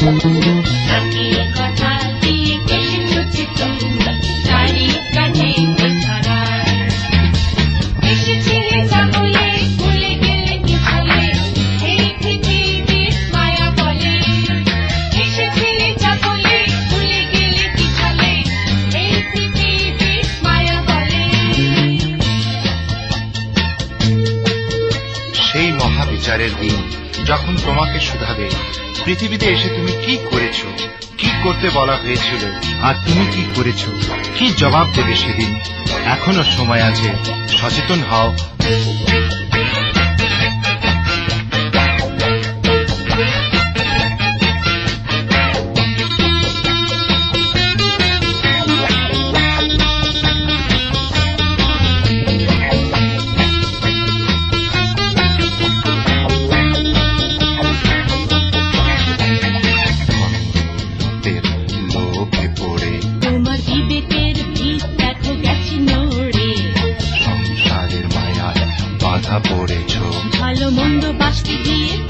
সেই মহাবিচারের দিন যখন তোমাকে শুধাবে পৃথিবীতে এসে তুমি কি করেছ? কি করতে বলা হয়েছিল? আর তুমি কি করেছ? কি জবাব দেবে সেদিন? এখনও সময় আছে। সচেতন হও। কথা পড়েছ। ভালো মন্দ বাসতে দিয়ে